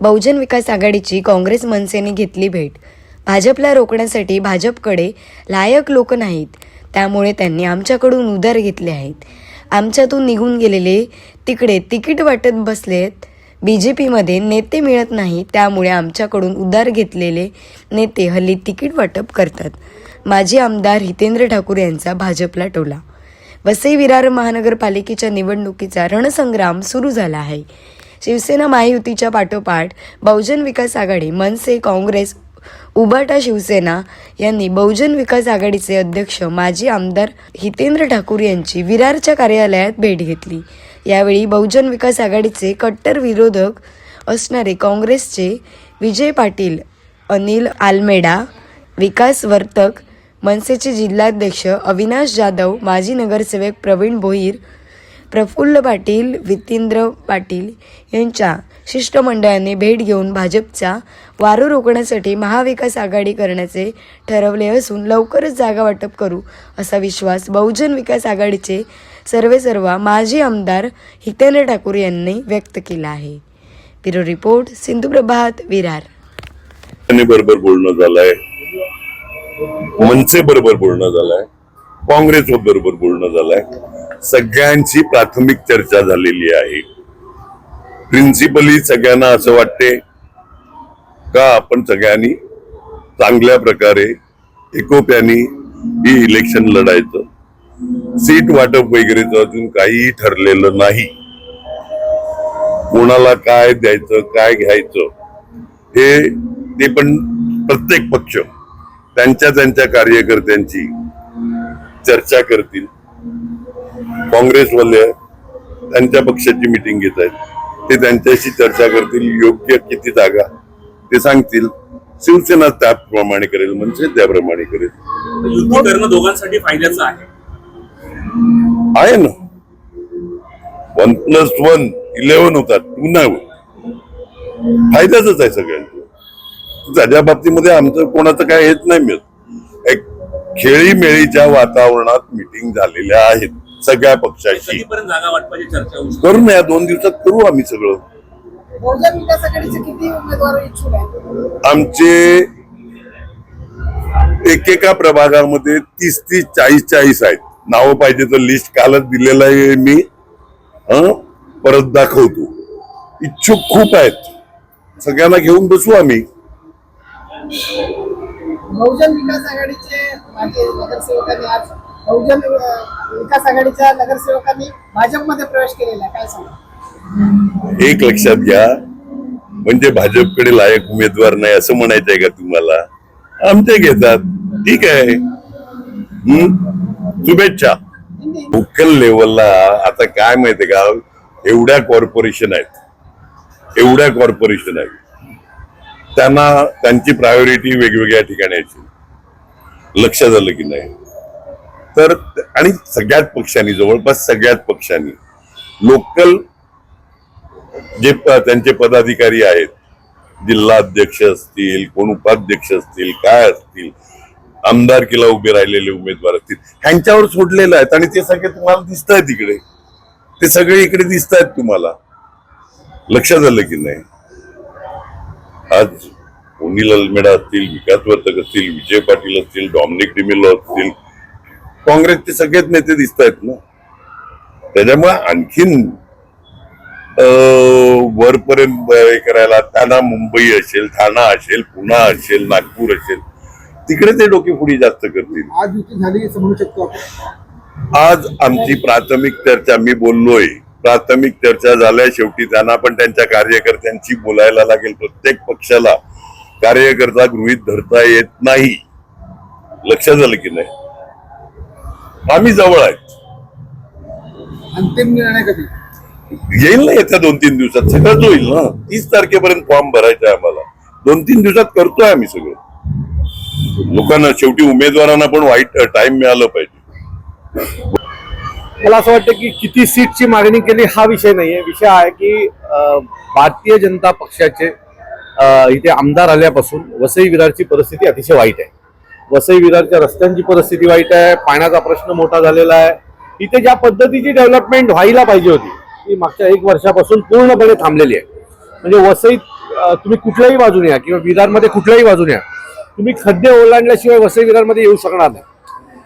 बहुजन विकास आघाडीची काँग्रेस मनसेने घेतली भेट. भाजपला रोखण्यासाठी भाजपकडे लायक लोक नाहीत. त्यामुळे त्यांनी आमच्याकडून उधार घेतले आहेत. आमच्यातून निघून गेलेले तिकडे तिकीट वाटत बसलेत. बी जे पीमध्ये नेते मिळत नाही त्यामुळे आमच्याकडून उधार घेतलेले नेते हल्ली तिकीट वाटप करतात. माजी आमदार हितेंद्र ठाकूर यांचा भाजपला टोला. वसई विरार महानगरपालिकेच्या निवडणुकीचा रणसंग्राम सुरू झाला आहे. शिवसेना महायुतीच्या पाठोपाठ बहुजन विकास आघाडी मनसे काँग्रेस उबाटा शिवसेना यांनी बहुजन विकास आघाडीचे अध्यक्ष माजी आमदार हितेंद्र ठाकूर यांची विरारच्या कार्यालयात भेट घेतली. यावेळी बहुजन विकास आघाडीचे कट्टर विरोधक असणारे काँग्रेसचे विजय पाटील अनिल आलमेडा विकास वर्तक मनसेचे जिल्हाध्यक्ष अविनाश जाधव माजी नगरसेवक प्रवीण भोईर प्रफुल्ल पाटील वितेंद्र पाटील यांच्या शिष्टमंडळाने भेट घेऊन भाजपचा वारू रोखण्यासाठी महाविकास आघाडी करण्याचे ठरवले असून लवकरच जागा वाटप करू असा विश्वास बहुजन विकास आघाडीचे सर्वेसर्वा माजी आमदार हितेंद्र ठाकूर यांनी व्यक्त केला आहे. Bureau report Sindhu Prabhat Virar. बरोबर बोलणं झालंय. मनसे बरोबर बोलणं झालंय. काँग्रेस बरोबर बोलणं झालंय. सगळ्यांची प्राथमिक चर्चा झालेली आहे. प्रिन्सिपली सगळ्यांना असं वाटते का आपण सगळ्यांनी चांगल्या प्रकारे एकोप्याने ही इलेक्शन लढायचं? सीट वाटप वगैरेचं अजून काहीही ठरलेलं नाही. कोणाला काय द्यायचं काय घ्यायचं हे ते पण प्रत्येक पक्ष त्यांच्या त्यांच्या कार्यकर्त्यांची चर्चा करतील. काँग्रेसवाले त्यांच्या पक्षाची मिटिंग घेत आहेत. ते त्यांच्याशी चर्चा करतील योग्य किती जागा ते सांगतील. शिवसेना त्याप्रमाणे करेल म्हणजे त्याप्रमाणे करेल. युती करणं दोघांसाठी फायद्याचं आहे. आहे ना. वन प्लस वन इलेव्हन होतात टू नाही होत. फायद्याच आहे सगळ्यांचं. त्याच्या बाबतीमध्ये आमचं कोणाचं काय हेच नाही मिळत. एक खेळीमेळीच्या वातावरणात मिटिंग झालेल्या आहेत. सगळ्या पक्षाची कधीपर्यंत जागा वाटपाची चर्चा होऊ शकते? करू ना या दोन दिवसात करू आम्ही सगळं. बहुजन विकास आघाडीचे किती उमेदवार इच्छुक आहेत? आमचे एकेका प्रभागामध्ये तीस तीस चाळीस चाळीस आहेत. नावं पाहिजे तर लिस्ट कालच दिलेलं आहे मी. हं? परत दाखवतो. इच्छुक खूप आहेत. सगळ्यांना घेऊन बसू आम्ही. बहुजन विकास आघाडीचे माझे नगरसेवकांनी आज बहुजन विकास आघाडीच्या नगरसेवकांनी भाजपमध्ये प्रवेश केलेला आहे. काय सांगा एक लक्षात घ्या. म्हणजे भाजपकडे लायक उमेदवार नाही असं म्हणायचंय का तुम्हाला? आमचे घेतात. ठीक आहे. शुभेच्छा. लोकल लेवलला आता काय माहितीये का? एवढ्या कॉर्पोरेशन आहेत. एवढ्या कॉर्पोरेशन आहेत. त्यांना त्यांची प्रायोरिटी वेगवेगळ्या ठिकाणी लक्ष झालं की नाही? तर आणि सगळ्याच पक्षांनी जवळपास सगळ्याच पक्षांनी लोकल जे त्यांचे पदाधिकारी आहेत जिल्हा अध्यक्ष असतील कोण उपाध्यक्ष असतील काय असतील आमदारकीला उभे राहिलेले उमेदवार असतील ह्यांच्यावर सोडलेलं आहेत आणि ते सगळे तुम्हाला दिसत आहेत इकडे. ते सगळे इकडे दिसत आहेत तुम्हाला. लक्षात आलं की नाही? आज उनील अलमेडा असतील विकास वर्तक असतील विजय पाटील असतील डॉमिनिक डिमिलो असतील काँग्रेसचे सगळेच नेते दिसत आहेत ना. त्याच्यामुळे आणखीन वरपर्यंत हे करायला त्यांना मुंबई असेल ठाणा असेल पुणा असेल नागपूर असेल तिकडे ते डोके पुढे जास्त करतील. आज युती झाली असं म्हणू शकतो आपण. आज आमची प्राथमिक चर्चा मी बोललोय प्राथमिक चर्चा झाल्या शेवटी त्यांना पण त्यांच्या कार्यकर्त्यांची बोलायला लागेल. प्रत्येक पक्षाला कार्यकर्ता गृहीत धरता येत नाही. लक्षात आलं की नाही? आम्ही जवळ आहेत अंतिम निर्णय कधी? येईल ना येत्या दोन तीन दिवसात. सगळंच होईल ना. तीस तारखेपर्यंत फॉर्म भरायचा आहे आम्हाला. दोन तीन दिवसात करतोय आम्ही सगळं. लोकांना शेवटी उमेदवारांना पण वाईट टाइम मिळालं पाहिजे. मला असं वाटतं की किती सीटची मागणी केली हा विषय नाहीये. विषय हा आहे की अं, भारतीय जनता पक्षाचे अं, इथे आमदार आल्यापासून वसई विरारची परिस्थिती अतिशय वाईट आहे. वसई विरारच्या रस्त्यांची परिस्थिती वाईट आहे पाण्याचा प्रश्न मोठा झालेला आहे. इथे ज्या पद्धतीची डेव्हलपमेंट व्हायला पाहिजे होती ती मागच्या एक वर्षापासून पूर्णपणे थांबलेली आहे. म्हणजे वसईत तुम्ही कुठल्याही बाजूने या किंवा विरारमध्ये कुठल्याही बाजूने या तुम्ही खड्डे ओलांडल्याशिवाय वसई विरारमध्ये येऊ शकणार नाही.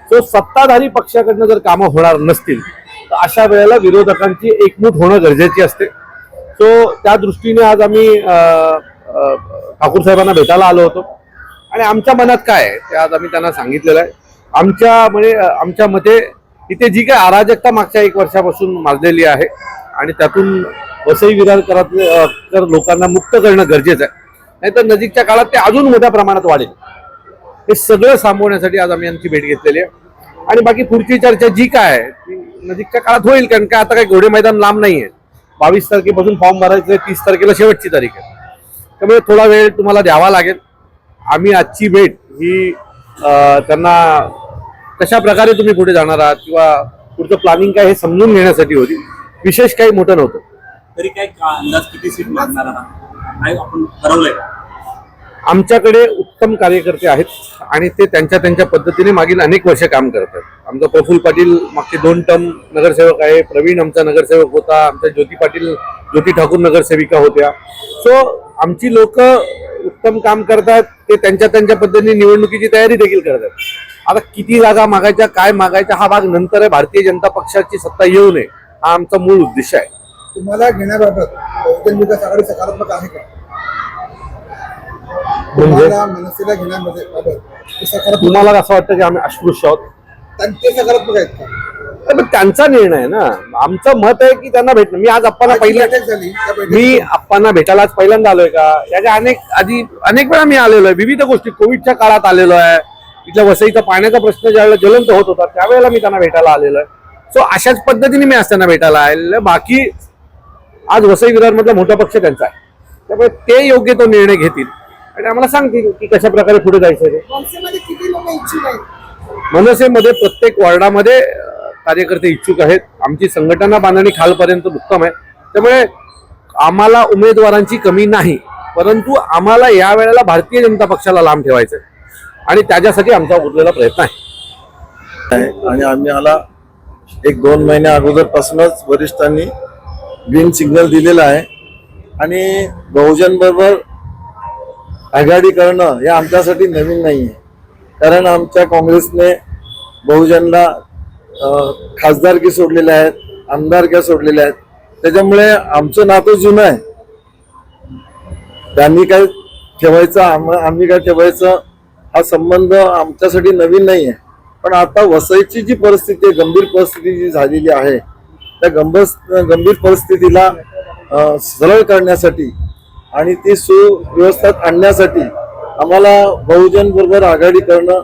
सो सत्ताधारी पक्षाकडनं जर कामं होणार नसतील तर अशा वेळेला विरोधकांची एकमूट होणं गरजेची असते. सो त्या दृष्टीने आज आम्ही ठाकूरसाहेबांना ठाकूर साहेबांना भेटायला आलो होतो. आणि आमच्या मनात काय आहे? ते आज आम्ही त्यांना सांगितलेलं आहे. आमच्या म्हणजे आमच्या मते इथे जी काय अराजकता मागच्या एक वर्षापासून माजलेली आहे आणि त्यातून वसई विरार करत कर लोकांना मुक्त करणं गरजेचं आहे. नाहीतर नजीकच्या काळात ते अजून मोठ्या प्रमाणात वाढेल. हे सगळं थांबवण्यासाठी आज आम्ही यांची भेट घेतलेली आहे. आणि बाकी पुढची चर्चा जी काय आहे ती नजीकच्या काळात होईल कारण का आता काही घोडे मैदान लांब नाही आहे. बावीस तारखेपासून फॉर्म भरायचं तीस तारखेला शेवटची तारीख आहे. त्यामुळे थोडा वेळ तुम्हाला द्यावा लागेल. आम्ही आजची भेट ही त्यांना कशा प्रकारे तुम्ही पुढे जाणार आहात किंवा पुढचं प्लॅनिंग काय हे समजून घेण्यासाठी होती विशेष काही मोठं नव्हतं. तरी काय अंदाज किती सीट मागणार आहात? आपण ठरवलंय. आमच्याकडे उत्तम कार्यकर्ते आहेत आणि ते त्यांच्या त्यांच्या पद्धतीने मागील अनेक वर्ष काम करतात आमचा प्रफुल्ल पाटील मागचे दोन टर्म नगरसेवक आहे प्रवीण आमचा नगरसेवक होता आमच्या ज्योती पाटील ज्योती ठाकूर नगरसेविका होत्या. सो आमची लोक उत्तम काम करतात ते त्यांच्या त्यांच्या पद्धतीने निवडणुकीची तयारी देखील करतात. आता किती जागा मागायच्या काय मागायच्या हा भाग नंतर आहे भारतीय जनता पक्षाची सत्ता येऊ नये हा आमचा मूळ उद्देश आहे. तुम्हाला घेण्याबाबत बहुजन विकास आघाडी सकारात्मक आहे का? म्हणजे? तुम्हाला मनसेला घेण्यामध्ये तुम्हाला असं वाटतं की आम्ही अस्पृश्य आहोत? आणि ते सकारात्मक आहेत का? त्यांचा निर्णय आहे ना. आमचं मत आहे की त्यांना भेटणं. मी आज आजची पहिल्या मी अप्पांना भेटायला आज पहिल्यांदा आलोय का? याच्या अनेक आधी अनेक वेळा मी आलेलो आहे. विविध गोष्टी. कोविडच्या काळात आलेलो आहे. इथल्या वसईचा पाण्याचा प्रश्न ज्यावेळेला ज्वलंत होत होता त्यावेळेला मी त्यांना भेटायला आलेलो आहे. सो अशाच पद्धतीने मी आज त्यांना भेटायला आलेलो बाकी आज वसई विरारमधला मोठा पक्ष त्यांचा आहे. त्यामुळे ते योग्य तो निर्णय घेतील. आणि आम्हाला सांगतील की कशा प्रकारे पुढे जायचं ते. मनसेमध्ये प्रत्येक वॉर्डामध्ये कार्यकर्ते इच्छुक आहेत. आमची संघटना बांधणी खालपर्यंत उत्तम आहे. त्यामुळे आम्हाला उमेदवारांची कमी नाही परंतु आम्हाला या वेळेला भारतीय जनता पक्षाला लांब ठेवायचं आहे आणि त्याच्यासाठी आमचा उरलेला प्रयत्न आहे. आणि आम्ही आला एक दोन महिन्या अगोदरपासूनच वरिष्ठांनी ग्रीन सिग्नल दिलेला आहे. आणि बहुजन बरोबर आघाडी करणं हे आमच्यासाठी नवीन नाही आहे कारण आमच्या काँग्रेसने बहुजनला खासदारकी सोडलेल्या आहेत आमदारक्या सोडलेल्या आहेत. त्याच्यामुळे आमचं नातं जुनं आहे. त्यांनी काय ठेवायचं आम आम्ही काय ठेवायचं हा संबंध आमच्यासाठी नवीन नाही आहे पण आता वसईची जी परिस्थिती आहे गंभीर परिस्थिती जी झालेली आहे त्या गंभीर गंभीर परिस्थितीला सरळ करण्यासाठी आणि ती सुव्यवस्थेत आणण्यासाठी आम्हाला बहुजन बरोबर आघाडी करणं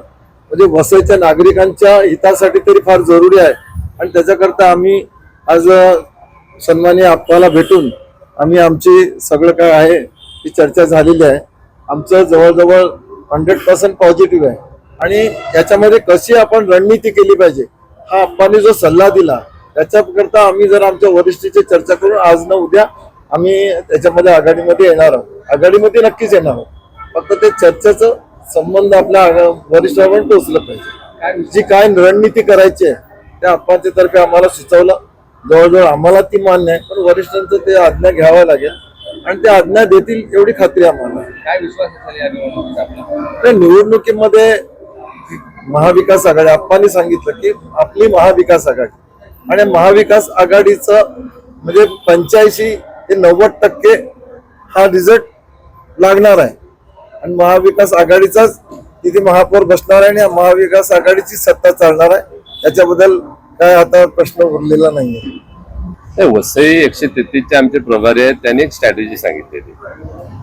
म्हणजे वसईच्या नागरिकांच्या हितासाठी तरी फार जरुरी आहे. आणि त्याच्याकरता आम्ही आज सन्मानी आपल्याला भेटून आम्ही आमची सगळं काय आहे ती चर्चा झालेली आहे. आमचं जवळजवळ हंड्रेड पर्सेंट पॉझिटिव्ह आहे. आणि याच्यामध्ये कशी आपण रणनीती केली पाहिजे हा आप्पांनी जो सल्ला दिला त्याच्याकरता आम्ही जर आमच्या वरिष्ठीची चर्चा करून आज न उद्या आम्ही त्याच्यामध्ये आघाडीमध्ये येणार आहोत. आघाडीमध्ये नक्कीच येणार आहोत. फक्त ते चर्चेचं संबंध आपल्या वरिष्ठांवर पोहोचलं पाहिजे जी काय रणनीती करायची आहे त्या आप्पांच्या तर्फे आम्हाला सुचवलं. जवळजवळ आम्हाला ती मान्य आहे पण वरिष्ठांचं ते आज्ञा घ्यावं लागेल. आणि ते आज्ञा देतील एवढी खात्री आम्हाला. काय विश्वास निवडणुकीमध्ये महाविकास आघाडी आप्पांनी सांगितलं की आपली महाविकास आघाडी. आणि महाविकास आघाडीचं म्हणजे पंच्याऐंशी ते नव्वद टक्के हा रिझल्ट लागणार आहे. आणि महाविकास आघाडीचाच तिथे महापौर बसणार आहे आणि महाविकास आघाडीची सत्ता चालणार आहे. त्याच्याबद्दल काय आता प्रश्न उरलेला नाहीये. नाही, वसई एकशे तेहतीसचे आमचे प्रभारी आहेत त्यांनी एक स्ट्रॅटेजी सांगितलेली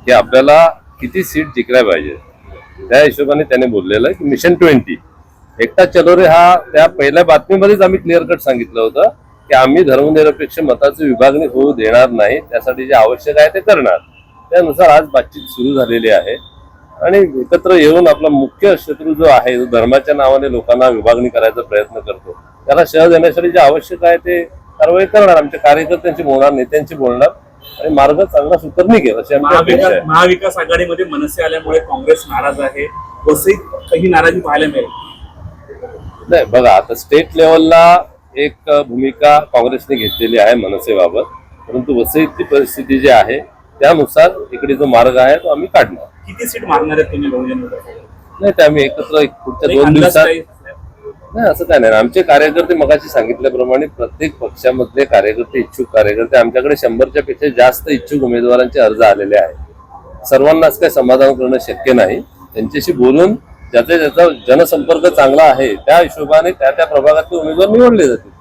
की आपल्याला किती सीट जिंकल्या पाहिजे. त्या हिशोबाने त्याने बोललेलं की मिशन ट्वेंटी एकटा चलो रे हा त्या पहिल्या बातमीमध्येच आम्ही क्लिअर कट सांगितलं होतं की आम्ही धर्मनिरपेक्ष मताची विभागणी होऊ देणार नाही त्यासाठी जे आवश्यक आहे ते करणार. त्यानुसार आज बातचीत सुरू झालेली आहे. आणि एकत्र येऊन आपला मुख्य शत्रू जो आहे जो धर्माच्या नावाने लोकांना विभागणी करायचा प्रयत्न करतो त्याला शह देण्यासाठी जे आवश्यक आहे ते कारवाई करणार. आमच्या कार्यकर्त्यांची बोलणार नेत्यांची बोलणार आणि मार्ग चांगला सुकर निघेल अशी आमची अपेक्षा महाविकास आहे. महाविकास आघाडीमध्ये मनसे आल्यामुळे काँग्रेस नाराज आहे. वसईत ही नाराजी पाहायला मिळेल? नाही बघा आता स्टेट लेवलला एक भूमिका काँग्रेसने घेतलेली आहे मनसेबाबत. परंतु वसईतली परिस्थिती जी आहे त्यानुसार इकडे जो मार्ग आहे तो आम्ही काढणार. किती सीट मागणार आहेत तुम्ही बहुजन? नाही ते आम्ही एकत्र एक पुढच्या दोन दिवसात? नाही असं काय नाही आमचे कार्यकर्ते मगाशी सांगितल्याप्रमाणे प्रत्येक पक्षामधले कार्यकर्ते इच्छुक कार्यकर्ते आमच्याकडे शंभरच्या पेक्षा जास्त इच्छुक उमेदवारांचे अर्ज आलेले आहेत सर्वांनाच काही समाधान करणं शक्य नाही त्यांच्याशी बोलून ज्याचा ज्याचा जनसंपर्क चांगला आहे त्या हिशोबाने त्या त्या प्रभागातले उमेदवार निवडले जातील